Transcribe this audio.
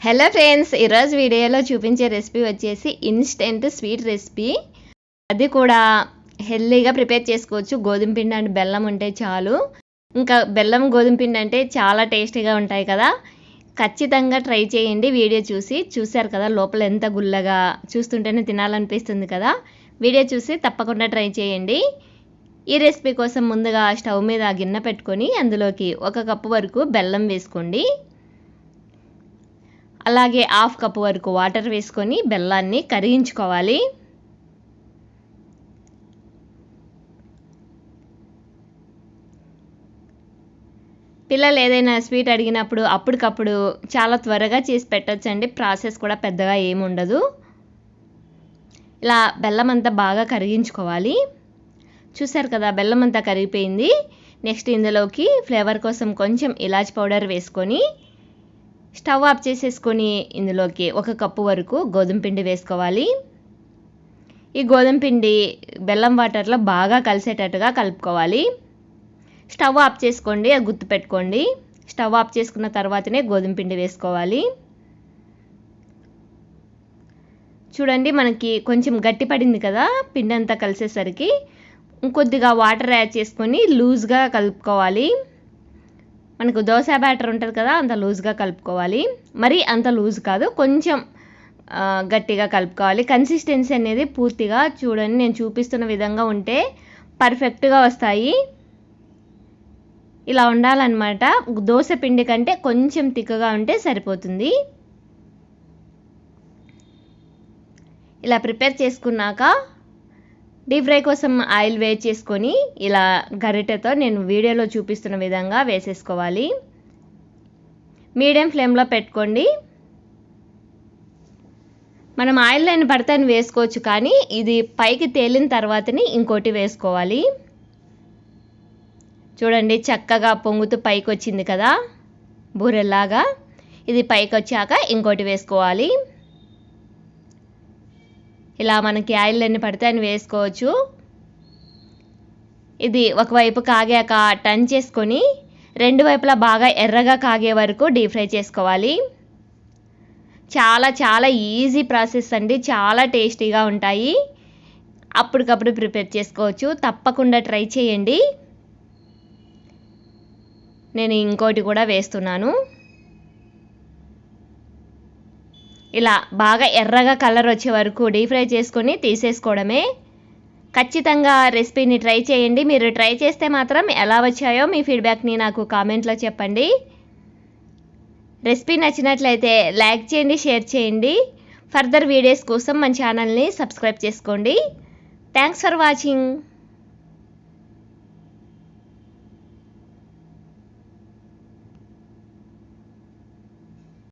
Hello friends ఈరోజు వీడియోలో చూపించే రెసిపీ వచ్చేసి ఇన్స్టెంట్ స్వీట్ రెసిపీ అది కూడా హెల్దీగా ప్రిపేర్ చేసుకోవచ్చు. గోధుమ పిండి అండ్ బెల్లం ఉంటే చాలు. ఇంకా బెల్లం గోధుమ పిండి అంటే చాలా టేస్టీగా ఉంటాయి కదా. ఖచ్చితంగా ట్రై చేయండి వీడియో చూసి. చూశారు కదా లోపల ఎంత గుల్లగా చూస్తుంటేనే తినాలనిపిస్తుంది కదా. వీడియో చూసి తప్పకుండా ట్రై చేయండి. ఈ రెసిపీ కోసం ముందుగా స్టవ్ మీద గిన్నె పెట్టుకొని అందులోకి ఒక కప్పు వరకు బెల్లం వేసుకోండి. అలాగే హాఫ్ కప్ వరకు వాటర్ వేసుకొని బెల్లాన్ని కరిగించుకోవాలి. పిల్లలు ఏదైనా స్వీట్ అడిగినప్పుడు అప్పటికప్పుడు చాలా త్వరగా చేసి పెట్టచ్చండి ప్రాసెస్ కూడా పెద్దగా ఏమి ఉండదు. ఇలా బెల్లం అంతా బాగా కరిగించుకోవాలి. చూసారు కదా బెల్లం అంతా కరిగిపోయింది. నెక్స్ట్ ఇందులోకి ఫ్లేవర్ కోసం కొంచెం ఇలాచి పౌడర్ వేసుకొని స్టవ్ ఆఫ్ చేసేసుకొని ఇందులోకి ఒక కప్పు వరకు గోధుమ పిండి వేసుకోవాలి. ఈ గోధుమ పిండి బెల్లం వాటర్లో బాగా కలిసేటట్టుగా కలుపుకోవాలి. స్టవ్ ఆఫ్ చేసుకోండి అది గుర్తుపెట్టుకోండి స్టవ్ ఆఫ్ చేసుకున్న తర్వాతనే గోధుమ పిండి వేసుకోవాలి. చూడండి మనకి కొంచెం గట్టి పడింది కదా పిండి అంతా కలిసేసరికి. ఇంకొద్దిగా వాటర్ యాడ్ చేసుకొని లూజ్గా కలుపుకోవాలి. మనకు దోశ బ్యాటర్ ఉంటుంది కదా అంత లూజ్గా కలుపుకోవాలి. మరి అంత లూజ్ కాదు కొంచెం గట్టిగా కలుపుకోవాలి. కన్సిస్టెన్సీ అనేది పూర్తిగా చూడండి నేను చూపిస్తున్న విధంగా ఉంటే పర్ఫెక్ట్గా వస్తాయి. ఇలా ఉండాలన్నమాట. దోశ పిండి కంటే కొంచెం తిక్కగా ఉంటే సరిపోతుంది. ఇలా ప్రిపేర్ చేసుకున్నాక డీప్ ఫ్రై కోసం ఆయిల్ వేడి చేసుకొని ఇలా గరిటెతో నేను వీడియోలో చూపిస్తున్న విధంగా వేసేసుకోవాలి. మీడియం ఫ్లేమ్లో పెట్టుకోండి. మనం ఆయిల్ లేని పడతాను వేసుకోవచ్చు కానీ ఇది పైకి తేలిన తర్వాతని ఇంకోటి వేసుకోవాలి. చూడండి చక్కగా పొంగుతూ పైకి వచ్చింది కదా బూరెల్లాగా. ఇది పైకి వచ్చాక ఇంకోటి వేసుకోవాలి. ఇలా మనకి ఆయిల్ ఎన్ని పడితే అని వేసుకోవచ్చు. ఇది ఒకవైపు కాగాక టర్న్ చేసుకొని రెండు వైపులా బాగా ఎర్రగా కాగే వరకు డీప్ ఫ్రై చేసుకోవాలి. చాలా చాలా ఈజీ ప్రాసెస్ అండి. చాలా టేస్టీగా ఉంటాయి. అప్పటికప్పుడు ప్రిపేర్ చేసుకోవచ్చు. తప్పకుండా ట్రై చేయండి. నేను ఇంకోటి కూడా వేస్తున్నాను. ఇలా బాగా ఎర్రగా కలర్ వచ్చే వరకు డీప్ ఫ్రై చేసుకొని తీసేసుకోవడమే. ఖచ్చితంగా రెసిపీని ట్రై చేయండి. మీరు ట్రై చేస్తే మాత్రం ఎలా వచ్చాయో మీ ఫీడ్బ్యాక్ని నాకు కామెంట్లో చెప్పండి. రెసిపీ నచ్చినట్లయితే లైక్ చేయండి షేర్ చేయండి. ఫర్దర్ వీడియోస్ కోసం మన ఛానల్ని సబ్స్క్రైబ్ చేసుకోండి. Thanks for watching